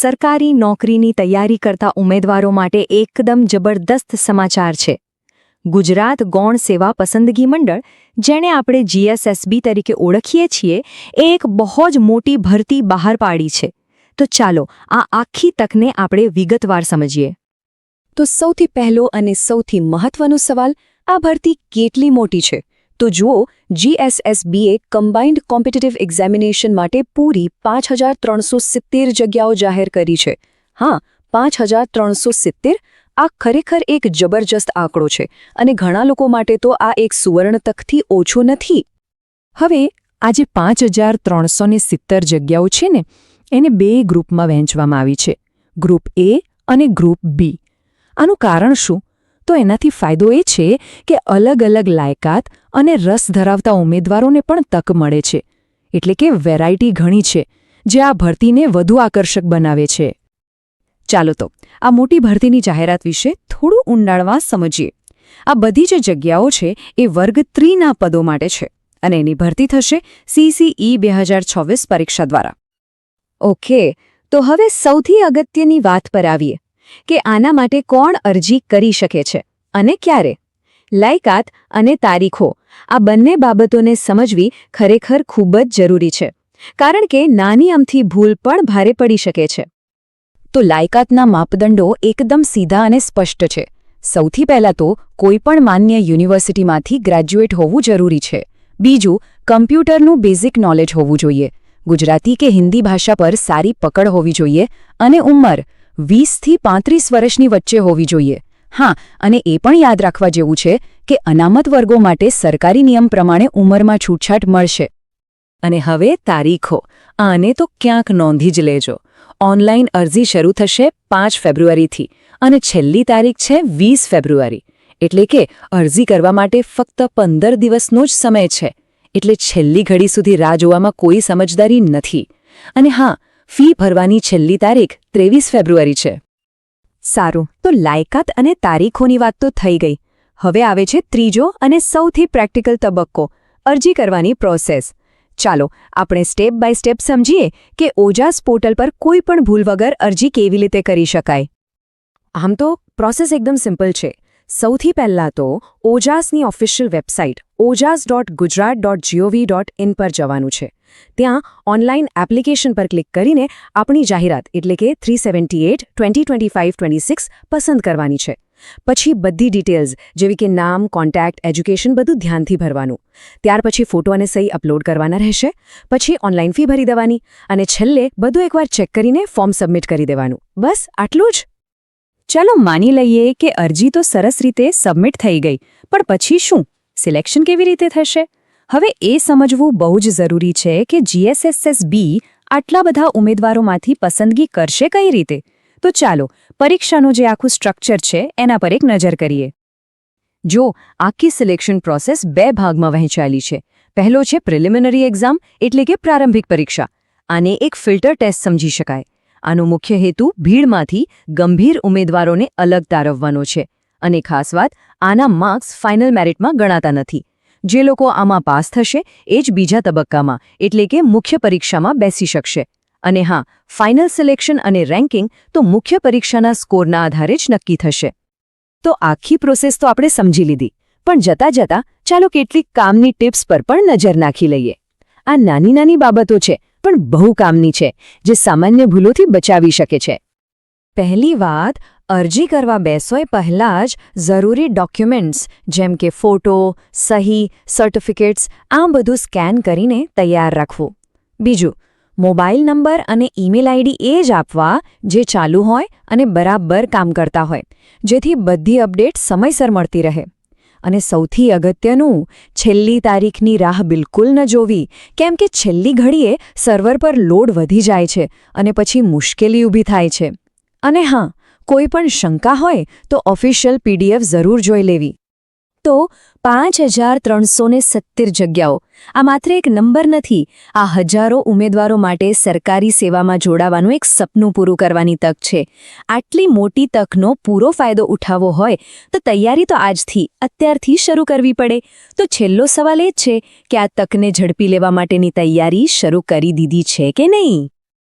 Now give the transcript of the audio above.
સરકારી નોકરીની તૈયારી કરતા ઉમેદવારો માટે એકદમ જબરદસ્ત સમાચાર છે. ગુજરાત ગૌણ સેવા પસંદગી મંડળ, જેણે આપણે જીએસએસબી તરીકે ઓળખીએ છીએ, એ એક બહુ જ મોટી ભરતી બહાર પાડી છે. તો ચાલો, આ આખી તકને આપણે વિગતવાર સમજીએ. તો સૌથી પહેલો અને સૌથી મહત્વનો સવાલ, આ ભરતી કેટલી મોટી છે? તો જુઓ જીએસએસબીએ કમ્બાઇન્ડ કોમ્પિટિટિવ એક્ઝામિનેશન માટે પૂરી પાંચ જગ્યાઓ જાહેર કરી છે. હા, પાંચ આ ખરેખર એક જબરજસ્ત આંકડો છે અને ઘણા લોકો માટે તો આ એક સુવર્ણ તકથી ઓછો નથી. હવે આ જે પાંચ જગ્યાઓ છે ને, એને બે ગ્રુપમાં વહેંચવામાં આવી છે. ગ્રુપ એ અને ગ્રુપ બી આનું કારણ શું? તો એનાથી ફાયદો એ છે કે અલગ અલગ લાયકાત અને રસ ધરાવતા ઉમેદવારોને પણ તક મળે છે. એટલે કે વેરાયટી ઘણી છે, જે આ ભરતીને વધુ આકર્ષક બનાવે છે. ચાલો તો, આ મોટી ભરતીની જાહેરાત વિશે થોડું ઊંડાણમાં સમજીએ. આ બધી જે જગ્યાઓ છે, એ વર્ગ ત્રીના પદો માટે છે, અને એની ભરતી થશે સીસીઈ બે હજાર છવ્વીસ પરીક્ષા દ્વારા. ઓકે, તો હવે સૌથી અગત્યની વાત પર આવીએ. કે આના માટે કોણ અરજી કરી શકે છે અને ક્યારે? લાયકાત અને તારીખો. આ બંને બાબતોને સમજવી ખરેખર ખૂબ જ જરૂરી છે, કારણ કે નાની અમથી ભૂલ પણ ભારે પડી શકે છે. તો લાયકાતના માપદંડો એકદમ સીધા અને સ્પષ્ટ છે. સૌથી પહેલાં તો કોઈપણ માન્ય યુનિવર્સિટીમાંથી ગ્રેજ્યુએટ હોવું જરૂરી છે. બીજું, કમ્પ્યુટરનું બેઝિક નોલેજ હોવું જોઈએ. ગુજરાતી કે હિન્દી ભાષા પર સારી પકડ હોવી જોઈએ અને ઉંમર વીસથી પાંત્રીસ વર્ષની વચ્ચે હોવી જોઈએ. હા, અને એ પણ યાદ રાખવા જેવું છે કે અનામત વર્ગો માટે સરકારી નિયમ પ્રમાણે ઉંમરમાં છૂટછાટ મળશે. અને હવે તારીખો. આને તો ક્યાંક નોંધી જ લેજો. ઓનલાઈન અરજી શરૂ થશે પાંચ ફેબ્રુઆરીથી અને છેલ્લી તારીખ છે વીસ ફેબ્રુઆરી. એટલે કે અરજી કરવા માટે ફક્ત પંદર દિવસનો જ સમય છે. એટલે છેલ્લી ઘડી સુધી રાહ જોવામાં કોઈ સમજદારી નથી. અને હા ફી ભરવાની છેલ્લી તારીખ ત્રેવીસ ફેબ્રુઆરી છે. સારું, તો લાયકાત અને તારીખોની વાત તો થઈ ગઈ. હવે આવે છે ત્રીજો અને સૌથી પ્રેક્ટિકલ તબક્કો, અરજી કરવાની પ્રોસેસ. ચાલો, આપણે સ્ટેપ બાય સ્ટેપ સમજીએ કે ઓજાસ પોર્ટલ પર કોઈ પણ ભૂલ વગર અરજી કેવી રીતે કરી શકાય. આમ તો પ્રોસેસ એકદમ સિમ્પલ છે. સૌથી પહેલાં તો ઓજાસની official website Ojas dot Gujarat dot G O V dot in પર જવાનું છે. ત્યાં ઓનલાઈન એપ્લિકેશન પર ક્લિક કરીને આપણી જાહેરાત, એટલે કે three seventy eight, twenty twenty five twenty six પસંદ કરવાની છે. પછી બધી ડિટેલ્સ, જેવી કે નામ, કોન્ટેક્ટ, એજ્યુકેશન, બધું ધ્યાનથી ભરવાનું. ત્યાર પછી ફોટો અને સહી અપલોડ કરવાના રહેશે. પછી ઓનલાઈન ફી ભરી દેવાની અને છેલ્લે બધું એકવાર ચેક કરીને ફોર્મ સબમિટ કરી દેવાનું. બસ આટલું જ? ચાલો માની લઈએ કે અરજી તો સરસ રીતે સબમિટ થઈ ગઈ, પણ પછી શું? સિલેક્શન કેવી રીતે થશે? હવે એ સમજવું બહુ જ જરૂરી છે કે જીએસએસએસ બી આટલા બધા ઉમેદવારોમાંથી પસંદગી કરશે કઈ રીતે? તો ચાલો, પરીક્ષાનું જે આખું સ્ટ્રક્ચર છે, એના પર એક નજર કરીએ. જો, આખી સિલેક્શન પ્રોસેસ બે ભાગમાં વહેંચાયેલી છે. પહેલો છે પ્રિલિમિનરી એક્ઝામ એટલે કે પ્રારંભિક પરીક્ષા. આને એક ફિલ્ટર ટેસ્ટ સમજી શકાય. આનો મુખ્ય હેતુ ભીડમાંથી ગંભીર ઉમેદવારોને અલગ તારવવાનો છે. અને ખાસ વાત, આના માર્ક્સ ફાઇનલ મેરિટમાં ગણાતા નથી. જે લોકો આમાં પાસ થશે, એ જ બીજા તબક્કામાં, એટલે કે મુખ્ય પરીક્ષામાં બેસી શકશે. અને હા, ફાઇનલ સિલેક્શન અને રેન્કિંગ તો મુખ્ય પરીક્ષાના સ્કોરના આધારે જ નક્કી થશે. તો આખી પ્રોસેસ તો આપણે સમજી લીધી, પણ જતા જતા ચાલો કેટલીક કામની ટિપ્સ પર પણ નજર નાખી લઈએ. આ નાની નાની બાબતો છે, પણ બહુ કામની છે, જે સામાન્ય ભૂલોથી બચાવી શકે છે. પહેલી વાત અરજી કરવા બેસોય પહેલાં જ જરૂરી ડોક્યુમેન્ટ્સ, જેમ કે ફોટો, સહી, સર્ટિફિકેટ્સ, આ બધું સ્કેન કરીને તૈયાર રાખવું. બીજું, મોબાઈલ નંબર અને ઈમેલ આઈડી એ જ આપવા જે ચાલુ હોય અને બરાબર કામ કરતા હોય, જેથી બધી અપડેટ સમયસર મળતી રહે. અને સૌથી અગત્યનું, છેલ્લી તારીખની રાહ બિલકુલ ન જોવી, કેમ કે છેલ્લી ઘડીએ સર્વર પર લોડ વધી જાય છે અને પછી મુશ્કેલી ઊભી થાય છે. અને હા કોઈ પણ શંકા હોય તો ઓફિશિયલ પીડીએફ જરૂર જોઈ લેવી. તો પાંચ હજાર ત્રણસો ને સત્તર જગ્યાઓ. આ માત્ર એક નંબર નથી, આ હજારો ઉમેદવારો માટે સરકારી સેવામાં જોડાવાનું એક સપનું પૂરું કરવાની તક છે. આટલી મોટી તકનો પૂરો ફાયદો ઉઠાવવો હોય તો તૈયારી તો આજથી, અત્યારથી શરૂ કરવી પડે. તો છેલ્લો સવાલ એ જ છે કે આ તકને ઝડપી લેવા માટેની તૈયારી શરૂ કરી દીધી છે કે નહીં?